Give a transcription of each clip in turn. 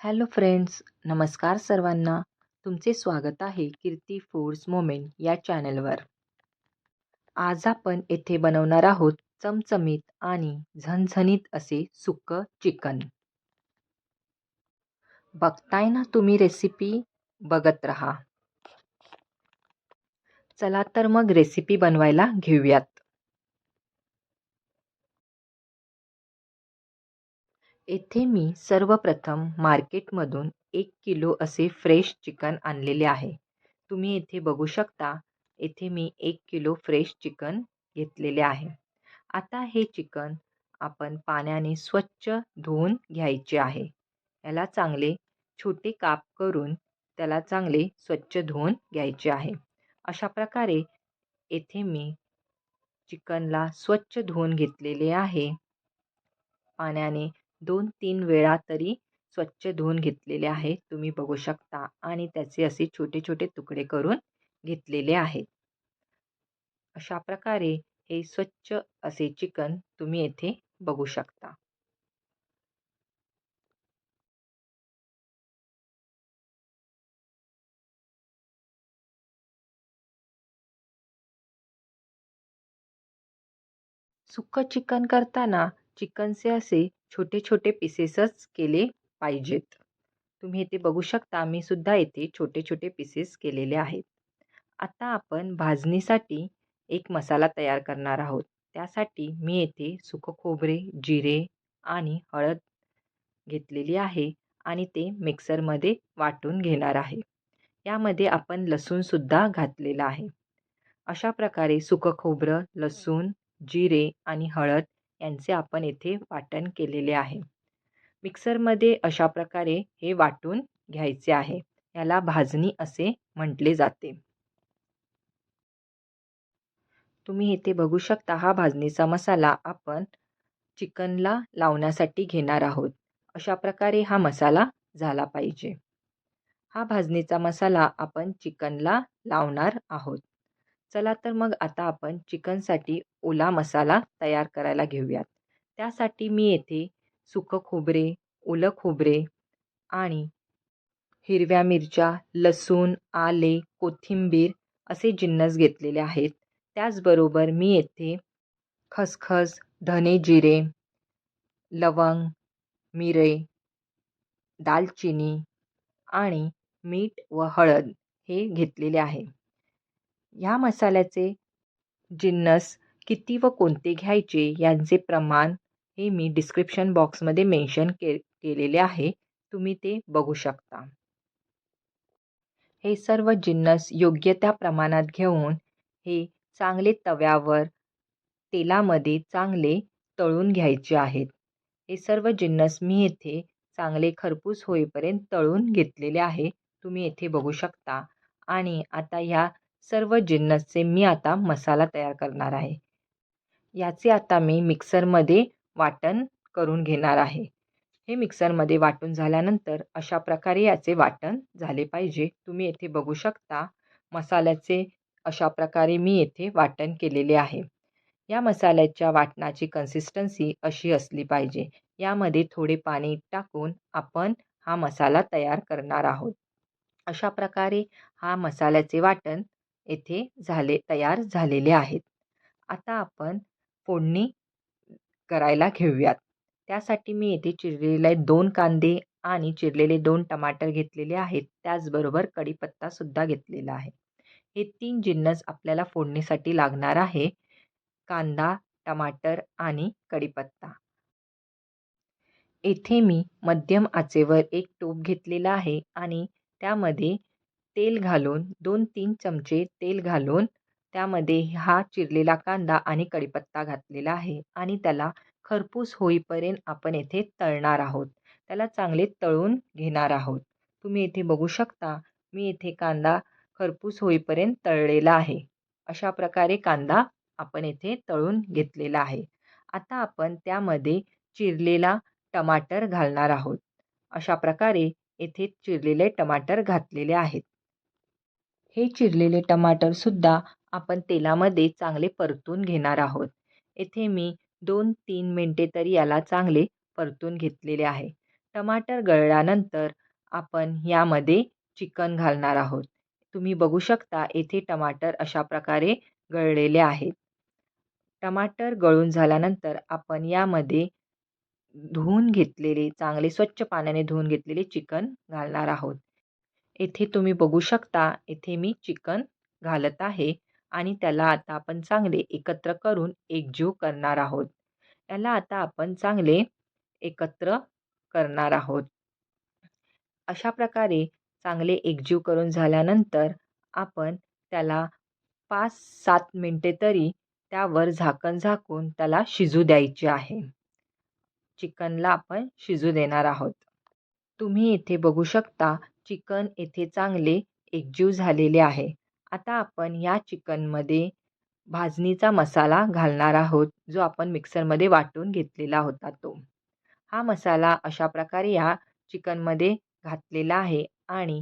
Hello friends नमस्कार सर्वांना. तुमचे स्वागत आहे कीर्ती फूड्स मोमेंट या चॅनलवर. आज आपण येथे बनवणार आहोत चमचमीत आणि झणझणीत असे सुक्क चिकन. बघताय ना तुम्ही रेसिपी बघत राहा. चला तर मग रेसिपी बनवायला घेऊयात. येथे मी सर्वप्रथम मार्केटमधून एक किलो असे फ्रेश चिकन आणलेले आहे. तुम्ही येथे बघू शकता येथे मी एक किलो फ्रेश चिकन घेतलेले आहे. आता हे चिकन आपण पाण्याने स्वच्छ धुवून घ्यायचे आहे. याला चांगले छोटे काप करून त्याला चांगले स्वच्छ धुवून घ्यायचे आहे. अशा प्रकारे येथे मी चिकनला स्वच्छ धुवून घेतलेले आहे. पाण्याने दोन तीन वेळा तरी स्वच्छ धुवून घेतलेले आहे तुम्ही बघू शकता. आणि त्याचे असे छोटे छोटे तुकडे करून घेतलेले आहेत. अशा प्रकारे हे स्वच्छ असे चिकन तुम्ही येथे बघू शकता. सुक्क चिकन करताना चिकनचे असे छोटे छोटे पीसेसच केले पाहिजेत. तुम्ही इथे बघू शकता मी सुद्धा येथे छोटे छोटे पीसेस केलेले आहेत. आता आपण भाजणीसाठी एक मसाला तयार करणार आहोत. त्यासाठी मी येथे सुकं खोबरे जिरे आणि हळद घेतलेली आहे आणि ते मिक्सरमध्ये वाटून घेणार आहे. यामध्ये आपण लसूणसुद्धा घातलेला आहे. अशा प्रकारे सुकं खोबरं लसूण जिरे आणि हळद यांचे आपण येथे वाटण केलेले आहे. मिक्सरमध्ये अशा प्रकारे हे वाटून घ्यायचे आहे. याला भाजणी असे म्हटले जाते. तुम्ही इथे बघू शकता हा भाजणीचा मसाला आपण चिकनला लावण्यासाठी घेणार आहोत. अशा प्रकारे हा मसाला झाला पाहिजे. हा भाजणीचा मसाला आपण चिकनला लावणार आहोत. चला तर मग आता आपण चिकनसाठी ओला मसाला तयार करायला घेऊयात. त्यासाठी मी येथे सुकं खोबरे ओलं खोबरे आणि हिरव्या मिरच्या लसूण आले कोथिंबीर असे जिन्नस घेतलेले आहेत. त्याचबरोबर मी येथे खसखस धने जिरे लवंग मिरे दालचिनी आणि मीठ व हळद हे घेतलेले आहे. ह्या मसाल्याचे जिन्नस किती व कोणते घ्यायचे यांचे प्रमाण हे मी डिस्क्रिप्शन बॉक्समध्ये मेन्शन के केलेले आहे. तुम्ही ते बघू शकता. हे सर्व जिन्नस योग्य त्या प्रमाणात घेऊन हे चांगले तव्यावर तेलामध्ये चांगले तळून घ्यायचे आहेत. हे सर्व जिन्नस मी येथे चांगले खरपूस होईपर्यंत तळून घेतलेले आहे. तुम्ही येथे बघू शकता. आणि आता ह्या सर्व जिन्नसचे मी आता मसाला तयार करणार आहे. याचे आता मी मिक्सरमध्ये वाटण करून घेणार आहे. हे मिक्सरमध्ये वाटून झाल्यानंतर अशा प्रकारे याचे वाटण झाले पाहिजे. तुम्ही येथे बघू शकता मसाल्याचे अशा प्रकारे मी येथे वाटण केलेले आहे. या मसाल्याच्या वाटणाची कन्सिस्टन्सी अशी असली पाहिजे. यामध्ये थोडे पाणी टाकून आपण हा मसाला तयार करणार आहोत. अशा प्रकारे हा मसाल्याचे वाटण येथे झाले तयार झालेले आहेत. आता आपण फोडणी करायला घेऊयात. त्यासाठी मी येथे चिरलेले दोन कांदे आणि चिरलेले दोन टमाटर घेतलेले आहेत. त्याचबरोबर कढीपत्तासुद्धा घेतलेला आहे. हे तीन जिन्नस आपल्याला फोडणीसाठी लागणार आहे. कांदा टमाटर आणि कढीपत्ता. येथे मी मध्यम आचेवर एक टोप घेतलेला आहे आणि त्यामध्ये तेल घालून दोन तीन चमचे तेल घालून त्यामध्ये हा चिरलेला कांदा आणि कढीपत्ता घातलेला आहे आणि त्याला खरपूस होईपर्यंत आपण येथे तळणार आहोत. त्याला चांगले तळून घेणार आहोत. तुम्ही येथे बघू शकता मी येथे कांदा खरपूस होईपर्यंत तळलेला आहे. अशा प्रकारे कांदा आपण येथे तळून घेतलेला आहे. आता आपण त्यामध्ये चिरलेला टमाटर घालणार आहोत. अशा प्रकारे येथे चिरलेले टमाटर घातलेले आहेत. हे चिरलेले टमाटरसुद्धा आपण तेलामध्ये चांगले परतून घेणार आहोत. येथे मी दोन तीन मिनटे तरी याला चांगले परतून घेतलेले आहे. टमाटर गळल्यानंतर आपण यामध्ये चिकन घालणार आहोत. तुम्ही बघू शकता येथे टमाटर अशा प्रकारे गळलेले आहेत. टमाटर गळून झाल्यानंतर आपण यामध्ये धुवून घेतलेले चांगले स्वच्छ पाण्याने धुवून घेतलेले चिकन घालणार आहोत. येथे तुम्ही बघू शकता येथे मी चिकन घालत आहे. आणि त्याला आता आपण चांगले एकत्र करून एकजीव करणार आहोत. याला आता आपण चांगले एकत्र करणार आहोत. अशा प्रकारे चांगले एकजीव करून झाल्यानंतर आपण त्याला पाच सात मिनटे तरी त्यावर झाकण झाकून त्याला शिजू द्यायचे आहे. चिकनला आपण शिजू देणार आहोत. तुम्ही येथे बघू शकता चिकन येथे चांगले एकजीव झालेले आहे. आता आपण या चिकनमध्ये भाजणीचा मसाला घालणार आहोत जो आपण मिक्सरमध्ये वाटून घेतलेला होता तो. हा मसाला अशा प्रकारे या चिकनमध्ये घातलेला आहे आणि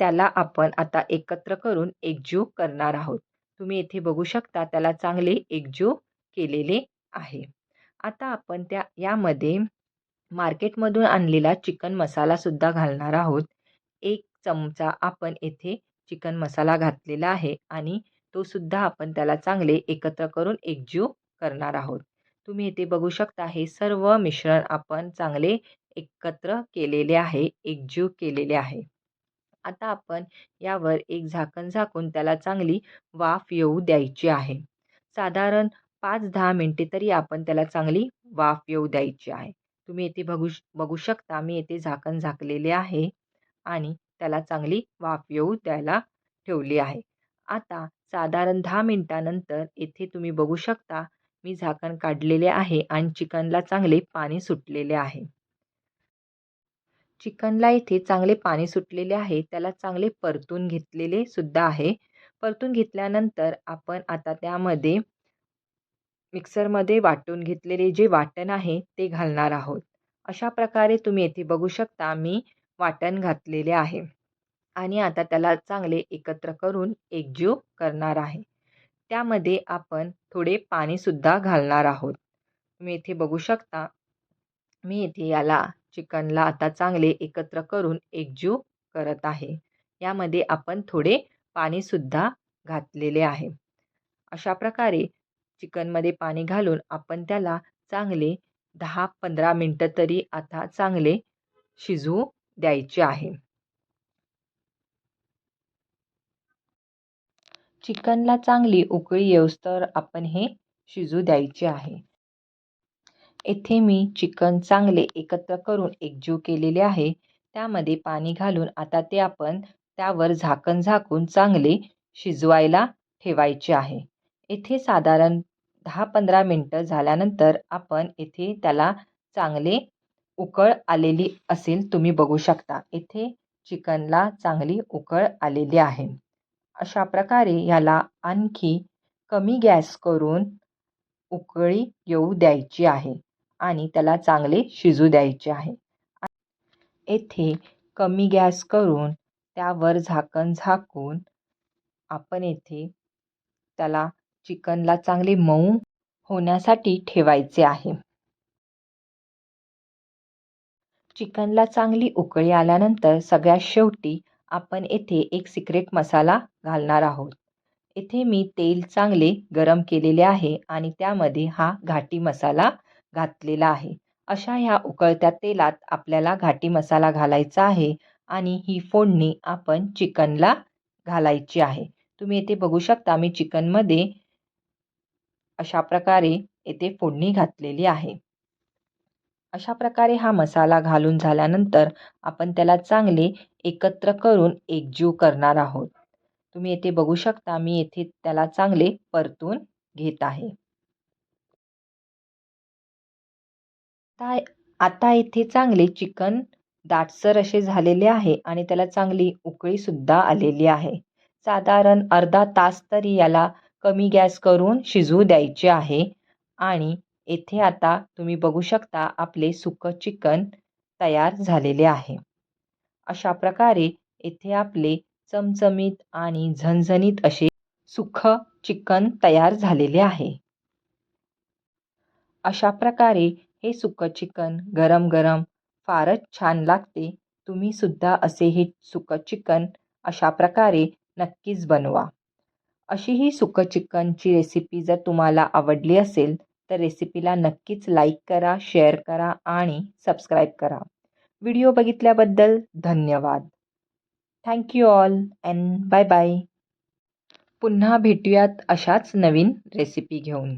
त्याला आपण आता एकत्र करून एकजीव करणार आहोत. तुम्ही येथे बघू शकता त्याला चांगले एकजीव केलेले आहे. आता आपण त्या यामध्ये मार्केटमधून आणलेला चिकन मसालासुद्धा घालणार आहोत. एक चमचा आपण येथे चिकन मसाला घातलेला आहे आणि तो सुद्धा आपण त्याला चांगले एकत्र करून एकजीव करणार आहोत. तुम्ही इथे बघू शकता हे सर्व मिश्रण आपण चांगले एकत्र केलेले आहे एकजीव केलेले आहे. आता आपण यावर एक झाकण झाकून त्याला चांगली वाफ येऊ द्यायची आहे. साधारण पाच दहा मिनटे तरी आपण त्याला चांगली वाफ येऊ द्यायची आहे. तुम्ही येथे बघू बघू शकता मी येथे झाकण झाकलेले आहे आणि त्याला चांगली वाफ येऊ द्यायला ठेवली आहे. आता साधारण दहा मिनटानंतर येथे तुम्ही बघू शकता मी झाकण काढलेले आहे आणि चिकनला चांगले पाणी सुटलेले आहे. चिकनला इथे चांगले पाणी सुटलेले आहे त्याला चांगले परतून घेतलेले सुद्धा आहे. परतून घेतल्यानंतर आपण आता त्यामध्ये मिक्सरमध्ये वाटून घेतलेले जे वाटण आहे ते घालणार आहोत. अशा प्रकारे तुम्ही येथे बघू शकता मी वाटण घातलेले आहे. आणि आता त्याला चांगले एकत्र करून एकजीव करणार आहे. त्यामध्ये आपण थोडे पाणीसुद्धा घालणार आहोत. तुम्ही इथे बघू शकता. मी इथे याला चिकनला आता चांगले एकत्र करून एकजीव करत आहे. यामध्ये आपण थोडे पाणीसुद्धा घातलेले आहे. अशा प्रकारे चिकनमध्ये पाणी घालून आपण त्याला चांगले दहा पंधरा मिनटं तरी आता चांगले शिजवू द्यायचे आहे. चिकनला चांगली उकळी येऊस्तर आपण हे शिजू द्यायचे आहे. येथे मी चिकन चांगले एकत्र करून एकजीव केलेले आहे. त्यामध्ये पाणी घालून आता ते आपण त्यावर झाकण झाकून चांगले शिजवायला ठेवायचे आहे. येथे साधारण दहा पंधरा मिनटं झाल्यानंतर आपण येथे त्याला चांगले उकळ आलेली असेल तुम्ही बघू शकता. इथे चिकनला चांगली उकळ आलेली आहे. अशा प्रकारे याला आणखी कमी गॅस करून उकळी येऊ द्यायची आहे आणि त्याला चांगले शिजू द्यायचे आहे. येथे कमी गॅस करून त्यावर झाकण झाकून आपण येथे त्याला चिकनला चांगले मऊ होण्यासाठी ठेवायचे आहे. चिकनला चांगली उकळी आल्यानंतर सगळ्यात शेवटी आपण येथे एक सिक्रेट मसाला घालणार आहोत. येथे मी तेल चांगले गरम केलेले आहे आणि त्यामध्ये हा घाटी मसाला घातलेला आहे. अशा ह्या उकळत्या तेलात आपल्याला घाटी मसाला घालायचा आहे आणि ही फोडणी आपण चिकनला घालायची आहे. तुम्ही येथे बघू शकता मी चिकनमध्ये अशा प्रकारे येथे फोडणी घातलेली आहे. अशा प्रकारे हा मसाला घालून झाल्यानंतर आपण त्याला चांगले एकत्र करून एकजीव करणार आहोत. तुम्ही येथे बघू शकता मी येथे त्याला चांगले परतून घेत आहे. आता आता चांगले चिकन दाटसर असे झालेले आहे आणि त्याला चांगली उकळीसुद्धा आलेली आहे. साधारण अर्धा तास तरी याला कमी गॅस करून शिजवू द्यायचे आहे आणि येथे आता तुम्ही बघू शकता आपले सुकं चिकन तयार झालेले आहे. अशा प्रकारे येथे आपले चमचमीत आणि झणझणीत असे सुखं चिकन तयार झालेले आहे. अशा प्रकारे हे सुकं चिकन गरम गरम फारच छान लागते. तुम्हीसुद्धा असे हे सुकं चिकन अशा प्रकारे नक्कीच बनवा. अशी ही सुकं चिकनची रेसिपी जर तुम्हाला आवडली असेल तर रेसिपीला नक्कीच लाईक करा शेअर करा आणि सबस्क्राईब करा. व्हिडिओ बघितल्याबद्दल धन्यवाद. Thank you all and bye bye पुन्हा भेटूयात अशाच नवीन रेसिपी घेऊन.